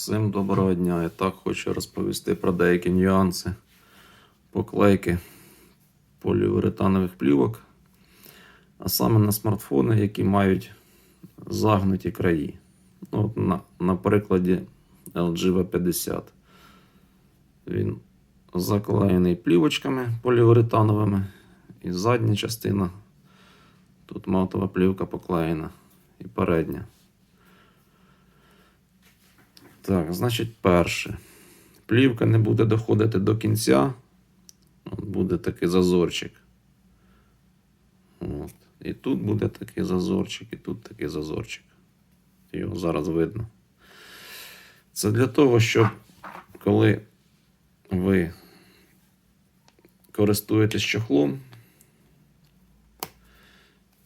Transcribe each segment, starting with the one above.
Всім доброго дня. Я так хочу розповісти про деякі нюанси поклейки поліуретанових плівок, а саме на смартфони, які мають загнуті краї. Ну, от на, на прикладі LG V50. Він заклеєний плівочками поліуретановими, і задня частина. Тут матова плівка поклеєна і передня. Так, значить, перше. Плівка не буде доходити до кінця. От буде такий зазорчик. От. І тут буде такий зазорчик, і тут такий зазорчик. Його зараз видно. Це для того, щоб коли ви користуєтесь чохлом,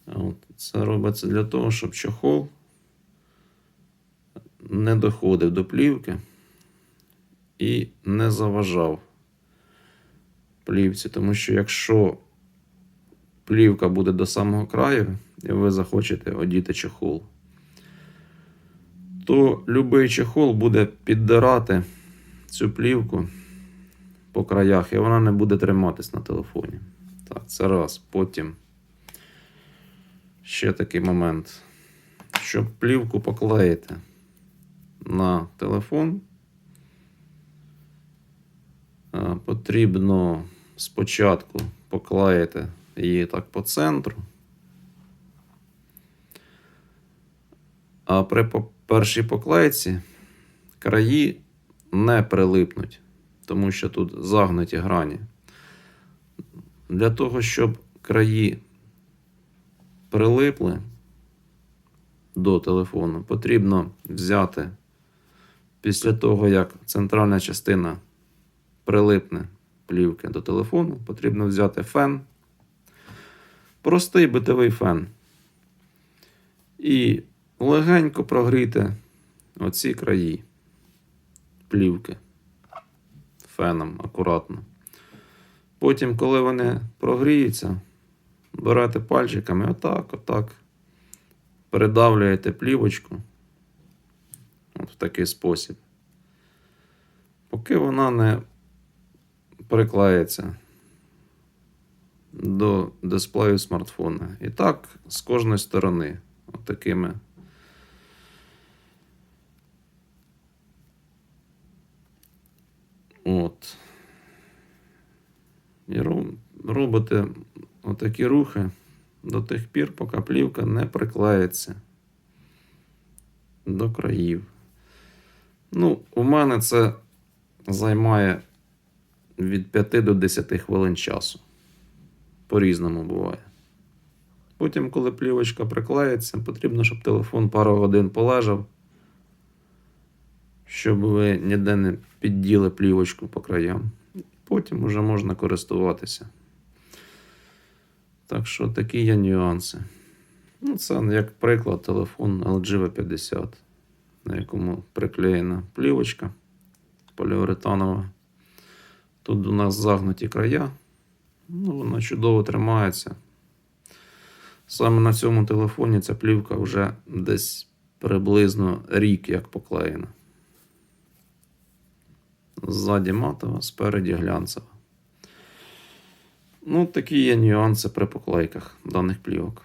от, це робиться для того, щоб чохол не доходив до плівки і не заважав плівці. Тому що якщо плівка буде до самого краю, і ви захочете одіти чехол, то будь-який чехол буде піддирати цю плівку по краях, і вона не буде триматись на телефоні. Так, це раз. Потім ще такий момент. Щоб плівку поклеїти на телефон, е, потрібно спочатку поклеїти її так по центру. А при першій поклейці краї не прилипнуть, тому що тут загнуті грані. Для того, щоб краї прилипли до телефону, потрібно взяти після того, як центральна частина прилипне плівки до телефону, потрібно взяти фен, простий битовий фен. І легенько прогріти оці краї плівки феном акуратно. Потім, коли вони прогріються, берете пальчиками отак, отак, передавлюєте плівочку. В такий спосіб. Поки вона не приклеїться до дисплею смартфона. І так з кожної сторони. От. От. І робите отакі рухи до тих пір, поки плівка не приклеїться до країв. Ну, у мене це займає від 5 до 10 хвилин часу. По-різному буває. Потім, коли плівочка приклеїться, потрібно, щоб телефон пару годин полежав, щоб ви ніде не підділи плівочку по краям. Потім вже можна користуватися. Так що такі є нюанси. Ну, це як приклад телефон LG V50, на якому приклеєна плівочка поліуретанова. Тут у нас загнуті края. Ну, вона чудово тримається. Саме на цьому телефоні ця плівка вже десь приблизно рік як поклеєна. Ззаді матова, спереді глянцева. Ну, такі є нюанси при поклейках даних плівок.